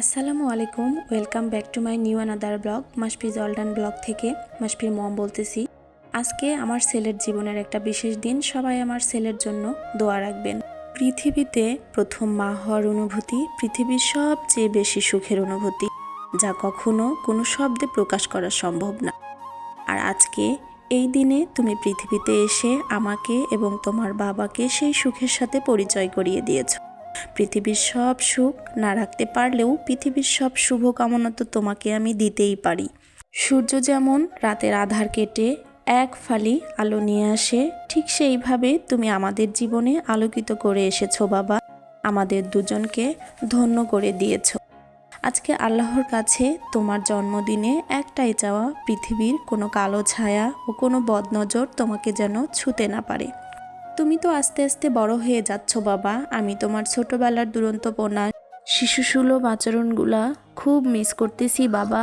আসসালামু আলাইকুম, welcome back to my new another blog মাসপি জলডান ব্লগ থেকে। মাসপির মম বলতেছি, আজকে আমার ছেলের জীবনের একটা বিশেষ দিন, সবাই আমার ছেলের জন্য দোয়া রাখবেন। পৃথিবীতে প্রথম মা হওয়ার অনুভূতি, পৃথিবীর সবচেয়ে বেশি সুখের অনুভূতি, যা কখনো কোনো শব্দে প্রকাশ করা সম্ভব না। আর আজকে এই দিনে তুমি পৃথিবীতে এসে আমাকে এবং তোমার বাবাকে সেই সুখের সাথে পরিচয় করিয়ে দিয়েছ। পৃথিবীর সব সুখ না রাখতে পারলেও পৃথিবীর সব শুভ কামনা তো তোমাকে আমি দিতেই পারি। সূর্য যেমন রাতের আধার কেটে এক ফালি আলো নিয়ে আসে, ঠিক সেইভাবে তুমি আমাদের জীবনে আলোকিত করে এসেছ বাবা। আমাদের দুজনকে ধন্য করে দিয়েছ। আজকে আল্লাহর কাছে তোমার জন্মদিনে একটাই চাওয়া, পৃথিবীর কোনো কালো ছায়া ও কোনো বদনজর তোমাকে যেন ছুতে না পারে। তুমি তো আস্তে আস্তে বড় হয়ে যাচ্ছ বাবা। আমি তোমার ছোটবেলার দুরন্তপনা শিশুসুলভ আচরণগুলা খুব মিস করতেছি বাবা।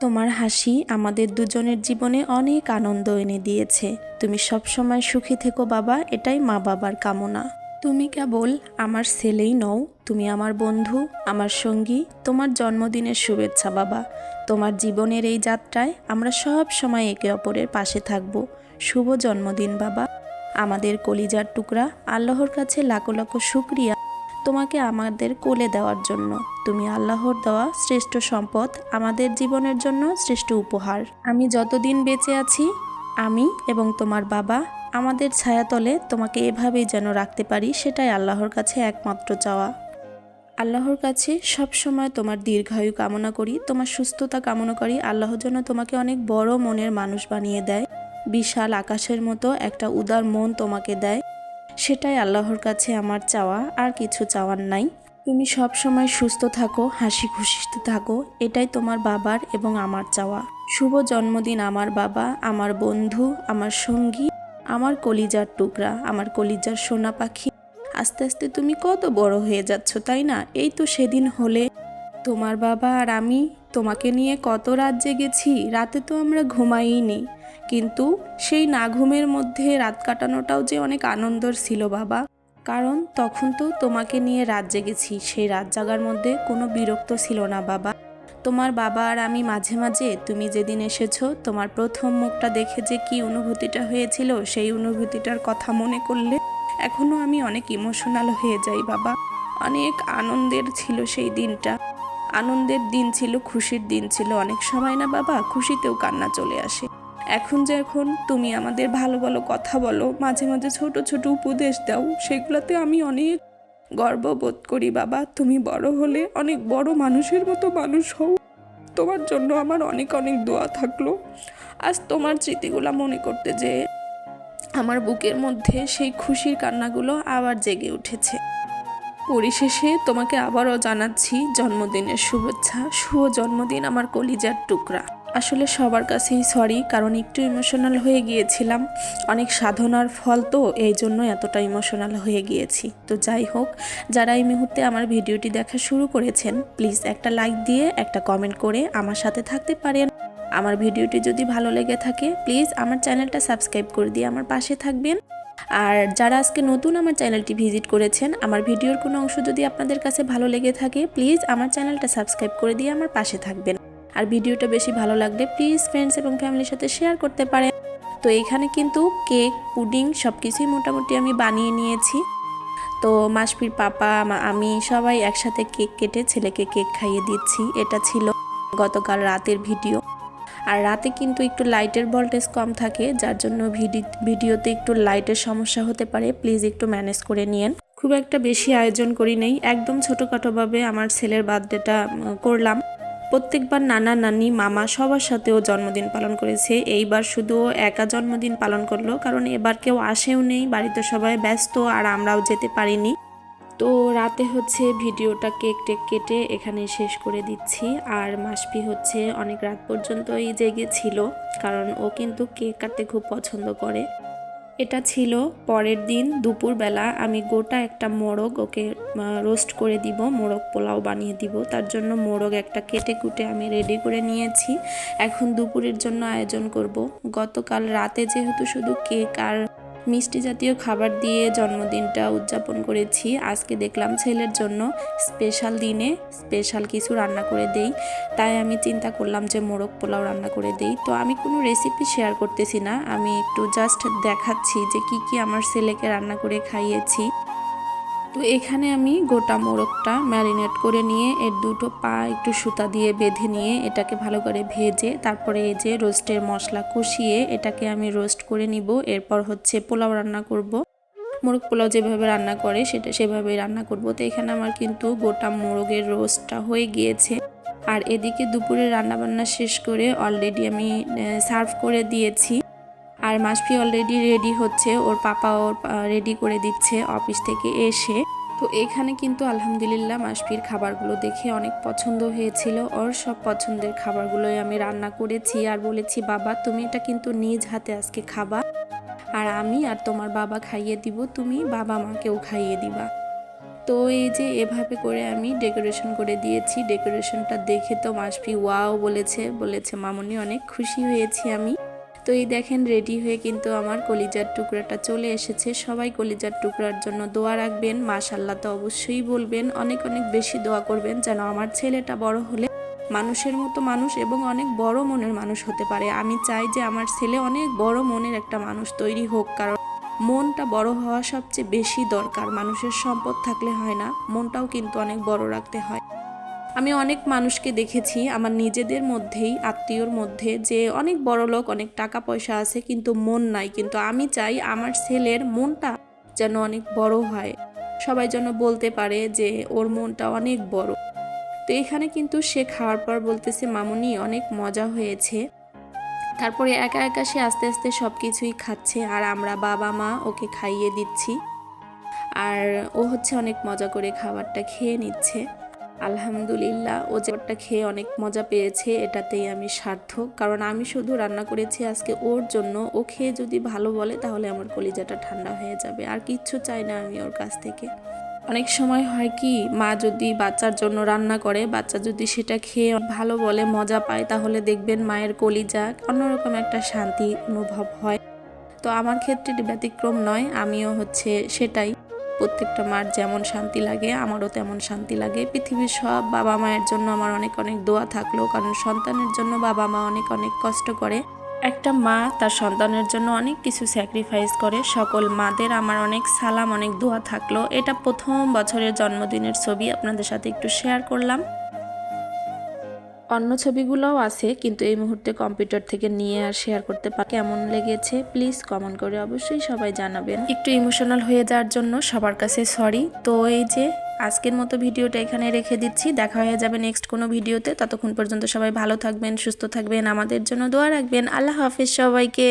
তোমার হাসি আমাদের দুজনের জীবনে অনেক আনন্দ এনে দিয়েছে। তুমি সবসময় সুখী থেকো বাবা, এটাই মা বাবার কামনা। তুমি কেবল আমার ছেলেই নও, তুমি আমার বন্ধু, আমার সঙ্গী, তোমার জন্মদিনের শুভেচ্ছা বাবা। তোমার জীবনের এই যাত্রায় আমরা সব সময় একে অপরের পাশে থাকব। শুভ জন্মদিন বাবা। আমাদের কলিজার টুকরা, আল্লাহর কাছে লাখো লাখো শুক্রিয়া তোমাকে আমাদের কোলে দেওয়ার জন্য। তুমি আল্লাহর দেওয়া শ্রেষ্ঠ সম্পদ, আমাদের জীবনের জন্য শ্রেষ্ঠ উপহার। আমি যতদিন বেঁচে আছি, আমি এবং তোমার বাবা আমাদের ছায়াতলে তোমাকে এভাবেই যেন রাখতে পারি, সেটাই আল্লাহর কাছে একমাত্র চাওয়া। আল্লাহর কাছে সব সময় তোমার দীর্ঘায়ু কামনা করি, তোমার সুস্থতা কামনা করি। আল্লাহ যেন তোমাকে অনেক বড় মনের মানুষ বানিয়ে দেয়। বিশাল আকাশের মতো একটা উদার মন তোমাকে দেয়। সেটাই আল্লাহর কাছে আমার চাওয়া, আর কিছু চাওয়ার নাই। তুমি সব সময় সুস্থ থাকো, হাসি খুশিতে থাকো, এটাই তোমার বাবার এবং আমার চাওয়া। শুভ জন্মদিন আমার বাবা, আমার বন্ধু, আমার সঙ্গী, আমার কলিজার টুকরা, আমার কলিজার সোনা পাখি। আস্তে আস্তে তুমি কত বড় হয়ে যাচ্ছ, তাই না? এই তো সেদিন হলে তোমার বাবা আর আমি তোমাকে নিয়ে কত রাত জেগেছি, রাতে তো আমরা ঘুমাইনি কিন্তু সেই না ঘুমের মধ্যে রাত কাটানোটাও যে অনেক আনন্দর ছিল বাবা। কারণ তখন তো তোমাকে নিয়ে রাত জেগেছি, সেই রাত জাগার মধ্যে কোনো বিরক্ত ছিল না বাবা। তোমার বাবা আর আমি মাঝে মাঝে, তুমি যেদিন এসেছ, তোমার প্রথম মুখটা দেখে যে কি অনুভূতিটা হয়েছিল, সেই অনুভূতিটার কথা মনে করলে এখনও আমি অনেক ইমোশনাল হয়ে যাই বাবা। অনেক আনন্দের ছিল সেই দিনটা। আনন্দের দিন ছিল, খুশির দিন ছিল। অনেক সময় না বাবা, খুশিতেও কান্না চলে আসে। এখন যে এখন তুমি আমাদের ভালো ভালো কথা বলো, মাঝে মাঝে ছোট ছোট উপদেশ দাও, সেগুলোতে আমি অনেক গর্ববোধ করি বাবা। তুমি বড় হলে অনেক বড় মানুষের মতো মানুষ হও। তোমার জন্য আমার অনেক অনেক দোয়া থাকল। আজ তোমার স্মৃতিগুলো মনে করতে যে, আমার বুকের মধ্যে সেই খুশির কান্নাগুলো আবার জেগে উঠেছে। পরিশেষে তোমাকে আবারও জানাচ্ছি জন্মদিনের শুভেচ্ছা। শুভ জন্মদিন আমার কলিজার টুকরা। আসলে সবার কাছেই সরি কারণ একটু ইমোশনাল হয়ে গিয়েছিলাম। অনেক সাধনার ফল তো, এই জন্য এতটা ইমোশনাল হয়ে গিয়েছি। তো যাই হোক, যারা এই মুহূর্তে আমার ভিডিওটি দেখা শুরু করেছেন প্লিজ একটা লাইক দিয়ে, একটা কমেন্ট করে আমার সাথে থাকতে পারেন। আমার ভিডিওটি যদি ভালো লেগে থাকে প্লিজ আমার চ্যানেলটা সাবস্ক্রাইব করে দিয়ে আমার পাশে থাকবেন। আর যারা আজকে নতুন আমার চ্যানেলটি ভিজিট করেছেন, আমার ভিডিওর কোনো অংশ যদি আপনাদের কাছে ভালো লেগে থাকে, প্লিজ আমার চ্যানেলটা সাবস্ক্রাইব করে দিয়ে আমার পাশে থাকবেন। আর ভিডিওটা বেশি ভালো লাগলে প্লিজ ফ্রেন্ডস এবং ফ্যামিলির সাথে শেয়ার করতে পারেন। তো এখানে কিন্তু কেক, পুডিং সব কিছুই মোটামুটি আমি বানিয়ে নিয়েছি। তো মাসপির পাপা আমি সবাই একসাথে কেক কেটে ছেলেকে কেক খাইয়ে দিচ্ছি। এটা ছিল গতকাল রাতের ভিডিও। আর রাতে কিন্তু একটু লাইটের ভোল্টেজ কম থাকে, যার জন্য ভিডি- ভিডিওতে একটু লাইটের সমস্যা হতে পারে। প্লিজ একটু ম্যানেজ করে নিয়েন। খুব একটা বেশি আয়োজন করি নেই। একদম ছোটোখাটোভাবে আমার ছেলের বার্থডেটা করলাম। প্রত্যেকবার নানা, নানি, মামা সবার সাথেও জন্মদিন পালন করেছে। এইবার শুধু একা জন্মদিন পালন করল, কারণ এবার কেউ আসেও নেই। বাড়িতে সবাই ব্যস্ত আর আমরাও যেতে পারিনি। তো রাতে হচ্ছে ভিডিওটা কেক টেক কেটে এখানে শেষ করে দিচ্ছি। আর মাসপি হচ্ছে অনেক রাত পর্যন্তই জেগেছিল কারণ ও কিন্তু কেক কাটতে খুব পছন্দ করে। এটা ছিল পরের দিন দুপুরবেলা, আমি গোটা একটা মোরগ ওকে রোস্ট করে দিব, মোরগ পোলাও বানিয়ে দিব। তার জন্য মোরগ একটা কেটে কুটে আমি রেডি করে নিয়েছি। এখন দুপুরের জন্য আয়োজন করব। গতকাল রাতে যেহেতু শুধু কেক আর মিষ্টি জাতীয় খাবার দিয়ে জন্মদিনটা উদযাপন করেছি। আজকে দেখলাম ছেলের জন্য স্পেশাল দিনে স্পেশাল কিছু রান্না করে দেই। তাই আমি চিন্তা করলাম যে মোরগ পোলাও রান্না করে দেই। তো আমি কোনো রেসিপি শেয়ার করতেছি না। আমি একটু জাস্ট দেখাচ্ছি যে কি কি আমার ছেলেকে রান্না করে খাইয়েছি। তো এখানে আমি গোটা মোরগটা ম্যারিনেট করে নিয়ে, এর দুটো পা একটু সুতা দিয়ে বেঁধে নিয়ে এটাকে ভালো করে ভেজে, তারপরে এই যে রোস্টের মশলা কষিয়ে এটাকে আমি রোস্ট করে নিব। এরপর হচ্ছে পোলাও রান্না করব। মোরগ পোলাও যেভাবে রান্না করে সেটা সেভাবে রান্না করব। তো এখানে আমার কিন্তু গোটা মোরগের রোস্টটা হয়ে গিয়েছে। আর এদিকে দুপুরে রান্নাবান্না শেষ করে অলরেডি আমি সার্ভ করে দিয়েছি। আর মাসফি অলরেডি রেডি হচ্ছে, ওর পাপা ওর রেডি করে দিচ্ছে অফিস থেকে এসে। তো এখানে কিন্তু আলহামদুলিল্লাহ মাসফির খাবারগুলো দেখে অনেক পছন্দ হয়েছিল। ওর সব পছন্দের খাবারগুলোই আমি রান্না করেছি আর বলেছি, বাবা, তুমি এটা কিন্তু নিজ হাতে আজকে খাবা। আর আমি আর তোমার বাবা খাইয়ে দিব, তুমি বাবা মাকেও খাইয়ে দিবা। তো এই যে এভাবে করে আমি ডেকোরেশন করে দিয়েছি। ডেকোরেশনটা দেখে তো মাসফি, ওয়াও বলেছে। বলেছে, মামনি, অনেক খুশি হয়েছি আমি। তো এই দেখেন রেডি হয়ে কিন্তু আমার কলিজার টুকরাটা চলে এসেছে। সবাই কলিজার টুকরার জন্য দোয়া রাখবেন। মাশাল্লাহ তো অবশ্যই বলবেন, অনেক অনেক বেশি দোয়া করবেন যেন আমার ছেলেটা বড় হলে মানুষের মতো মানুষ এবং অনেক বড় মনের মানুষ হতে পারে। আমি চাই যে আমার ছেলে অনেক বড় মনের একটা মানুষ তৈরি হোক, কারণ মনটা বড় হওয়া সবচেয়ে বেশি দরকার। মানুষের সম্পদ থাকলে হয় না, মনটাও কিন্তু অনেক বড় রাখতে হয়। আমি অনেক মানুষকে দেখেছি, আমার নিজেদের মধ্যেই, আত্মীয়র মধ্যে, যে অনেক বড় লোক, অনেক টাকা পয়সা আছে, কিন্তু মন নাই। কিন্তু আমি চাই আমার ছেলের মনটা যেন অনেক বড় হয়। সবাই যেন বলতে পারে যে ওর মনটা অনেক বড়। তো এখানে কিন্তু সে খাওয়ার পর বলতেছে, মামুনি, অনেক মজা হয়েছে। তারপরে একা একা সে আস্তে আস্তে সব কিছুই খাচ্ছে, আর আমরা বাবা মা ওকে খাইয়ে দিচ্ছি। আর ও হচ্ছে অনেক মজা করে খাবারটা খেয়ে নিচ্ছে। আলহামদুলিল্লাহ, ও যেটা খেয়ে অনেক মজা পেয়েছে, এটাতেই আমি সার্থক। কারণ আমি শুধু রান্না করেছি, আজকে ওর জন্য। ও খেয়ে যদি ভালো বলে, তাহলে আমার কলিজাটা ঠান্ডা হয়ে যাবে। আর কিচ্ছু চাই না আমি ওর কাছ থেকে। অনেক সময় হয় কি, মা যদি বাচ্চার জন্য রান্না করে, বাচ্চা যদি সেটা খেয়ে ভালো বলে, মজা পায়, তাহলে দেখবেন মায়ের কলিজা অন্যরকম একটা শান্তি অনুভব হয়। তো আমার ক্ষেত্রে ব্যতিক্রম নয়, আমিও হচ্ছে সেটাই। প্রত্যেকটা মার যেমন শান্তি লাগে, আমারও তেমন শান্তি লাগে। পৃথিবীর সব বাবা মায়ের জন্য আমার অনেক অনেক দোয়া থাকল, কারণ সন্তানের জন্য বাবা মা অনেক অনেক কষ্ট করে। একটা মা তার সন্তানের জন্য অনেক কিছু স্যাক্রিফাইস করে, সকল মাদের আমার অনেক সালাম, অনেক দোয়া থাকল। এটা প্রথম বছরের জন্মদিনের ছবি, আপনাদের সাথে একটু শেয়ার করলাম। অন্য ছবিগুলোও আছে, কিন্তু এই মুহূর্তে কম্পিউটার থেকে নিয়ে আর শেয়ার করতে পার কেমন লেগেছে প্লিজ কমেন্ট করে অবশ্যই সবাই জানাবেন। একটু ইমোশনাল হয়ে যাওয়ার জন্য সবার কাছে সরি তো এই যে, আজকের মতো ভিডিওটা এখানে রেখে দিচ্ছি। দেখা হয়ে যাবে নেক্সট কোনো ভিডিওতে। ততক্ষণ পর্যন্ত সবাই ভালো থাকবেন, সুস্থ থাকবেন। আমাদের জন্য দোয়া রাখবেন। আল্লাহ হাফিজ সবাইকে।